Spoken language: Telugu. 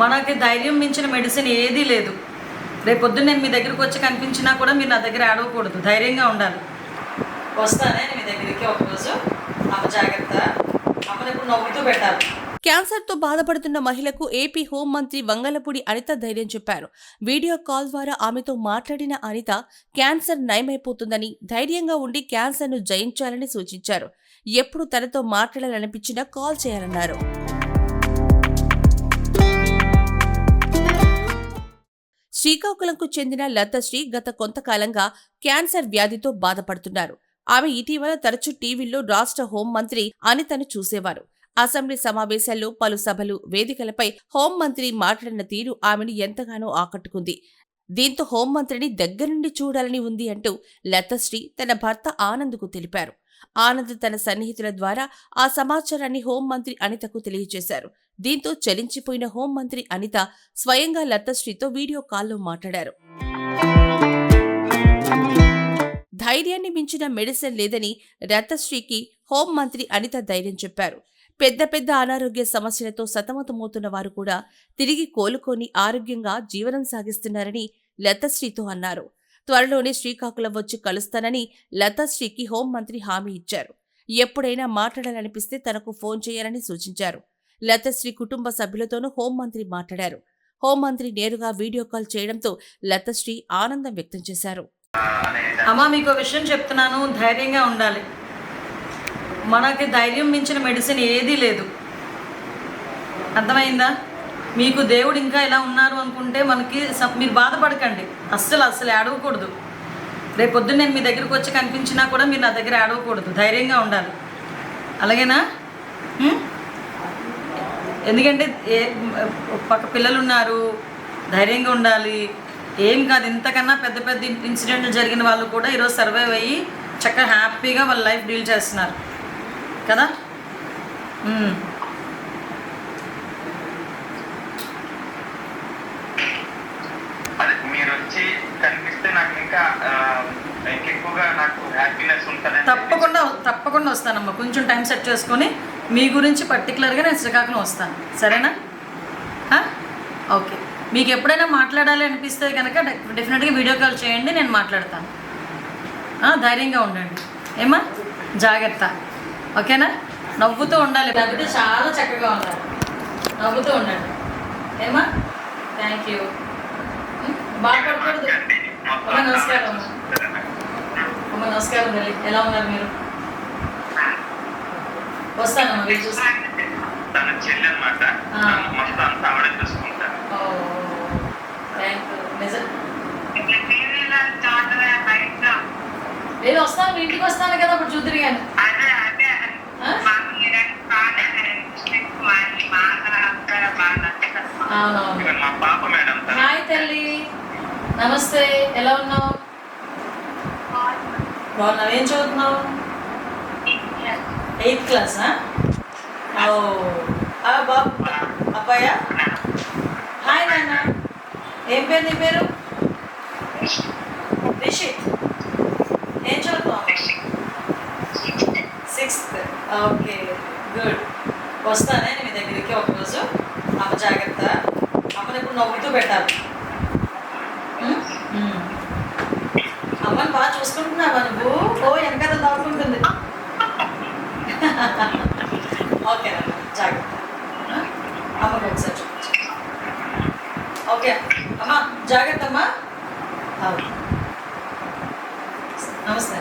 మనకి ధైర్యం మించిన మెడిసిన్ ఏదీ లేదు. రేపు పొద్దున్న నేను మీ దగ్గరికి వచ్చి కనిపించినా కూడా మీరు నా దగ్గర ఆడవకూడదు ధైర్యంగా ఉండాలి. వస్తానే మీ దగ్గరికి ఒకరోజు. అమ్మ జాగ్రత్త. అమ్మని ఇప్పుడు నవ్వుతూ పెట్టాలి. క్యాన్సర్తో బాధపడుతున్న మహిళకు ఏపీ హోంమంత్రి వంగలపూడి అనిత ధైర్యం చెప్పారు. వీడియో కాల్ ద్వారా ఆమెతో మాట్లాడిన అనిత క్యాన్సర్ నయమైపోతుందని ధైర్యంగా ఉండి క్యాన్సర్ను జయించాలని సూచించారు. ఎప్పుడు తనతో మాట్లాడాలనిపించినా కాల్ చేయాలన్నారు. శ్రీకాకుళంకు చెందిన లతశ్రీ గత కొంతకాలంగా క్యాన్సర్ వ్యాధితో బాధపడుతున్నారు. ఆమె ఇటీవల తరచూ టీవీల్లో రాష్ట్ర హోంమంత్రి అనితను చూసేవారు. అసెంబ్లీ సమావేశాల్లో పలు సభలు వేదికలపై హోంమంత్రి మాట్లాడిన తీరు ఆమెను ఎంతగానో ఆకట్టుకుంది. దీంతో హోంమంత్రిని దగ్గరుండి చూడాలని ఉంది అంటూ లతశ్రీ తన భర్త ఆనంద్కు తెలిపారు. ఆనంద్ తన సన్నిహితుల ద్వారా ఆ సమాచారాన్ని హోంమంత్రి అనితకు తెలియజేశారు. దీంతో చలించిపోయిన హోంమంత్రి అనిత స్వయంగా లతశ్రీతో వీడియో కాల్లో మాట్లాడారు. ధైర్యాన్ని మించిన మెడిసిన్ లేదని రతశ్రీకి హోంమంత్రి అనిత ధైర్యం చెప్పారు. పెద్ద పెద్ద అనారోగ్య సమస్యలతో సతమతమవుతున్న వారు కూడా తిరిగి కోలుకొని ఆరోగ్యంగా జీవనం సాగిస్తున్నారని లతశ్రీతో అన్నారు. త్వరలోనే శ్రీకాకుళం వచ్చి కలుస్తానని లతశ్రీకి హోంమంత్రి హామీ ఇచ్చారు. ఎప్పుడైనా మాట్లాడాలనిపిస్తే తనకు ఫోన్ చేయాలని సూచించారు. లతశ్రీ కుటుంబ సభ్యులతోనూ హోంమంత్రి మాట్లాడారు. హోంమంత్రి నేరుగా వీడియో కాల్ చేయడంతో లతశ్రీ ఆనందం వ్యక్తం చేశారు. అమ్మా మీకు విషయం చెప్తున్నాను. ధైర్యంగా ఉండాలి. మనకి ధైర్యం మించిన మెడిసిన్ ఏదీ లేదు. అర్థమైందా? మీకు దేవుడు ఇంకా ఇలా ఉన్నారు అనుకుంటే మనకి మీరు బాధపడకండి. అస్సలు అస్సలు ఏడవకూడదు. రేపు పొద్దున్న నేను మీ దగ్గరికి వచ్చి కనిపించినా కూడా మీరు నా దగ్గర ఏడవకూడదు. ధైర్యంగా ఉండాలి. అలాగేనా? ఎందుకంటే ఏ పక్క పిల్లలు ఉన్నారు ధైర్యంగా ఉండాలి. ఏం కాదు ఇంతకన్నా పెద్ద పెద్ద ఇన్సిడెంట్లు జరిగిన వాళ్ళు కూడా ఈరోజు సర్వైవ్ అయ్యి చక్కగా హ్యాపీగా వాళ్ళ లైఫ్ డీల్ చేస్తున్నారు. కదా? ఉమ్. అదే మీరు వచ్చి కనిపిస్తే నాకు ఇంకా ఆ, ఇంకెక్కువగా నాకు హ్యాపీనెస్ ఉంటుంది తప్పకుండా తప్పకుండా వస్తానమ్మా. కొంచెం టైం సెట్ చేసుకొని మీ గురించి పర్టికులర్గా నేను శ్రీకాకుళం వస్తాను. సరేనా? ఓకే. మీకు ఎప్పుడైనా మాట్లాడాలి అనిపిస్తే కనుక డెఫినెట్గా వీడియో కాల్ చేయండి నేను మాట్లాడతాను. ధైర్యంగా ఉండండి. ఏమా జాగ్రత్త. ఓకేనా? నవ్వుతూ ఉండాలి. నవ్వుతూ చాలా చక్కగా ఉండాలి. నవ్వుతూ ఉండండి. ఏమా థ్యాంక్ యూ బాధపడకూడదు అమ్మ నమస్కారం అమ్మ. అమ్మ నమస్కారం తల్లి. ఎలా ఉన్నారు మీరు? వస్తానమ్మా మీరు చూసి తన చెల్లి అనమాట. మొత్తం అంతా ఆవిడే చూసుకుంటారు. నేను వస్తాను మీ ఇంటికి వస్తాను కదా అప్పుడు చూద్దరు కానీ. హాయ్ తల్లి. నమస్తే. ఎలా ఉన్నావు? బాగున్నావు. ఏం చదువుతున్నావు? ఎయిత్ క్లాసా ఓ బాబు అబ్బాయా? హాయ్ నాన్న. ఏం పేరు నీ పేరు? రిషిత్. ఏం చదువుతావు? సిక్స్త్. Okay good. వస్తానే మీ దగ్గరికి ఒకరోజు. అమ్మ జాగ్రత్త. అమ్మని ఇప్పుడు నవ్వుతూ పెట్టాలి. అమ్మని బాగా చూసుకుంటున్నావా నువ్వు? ఓకే అమ్మా జాగ్రత్త అమ్మా అవును. నమస్తే.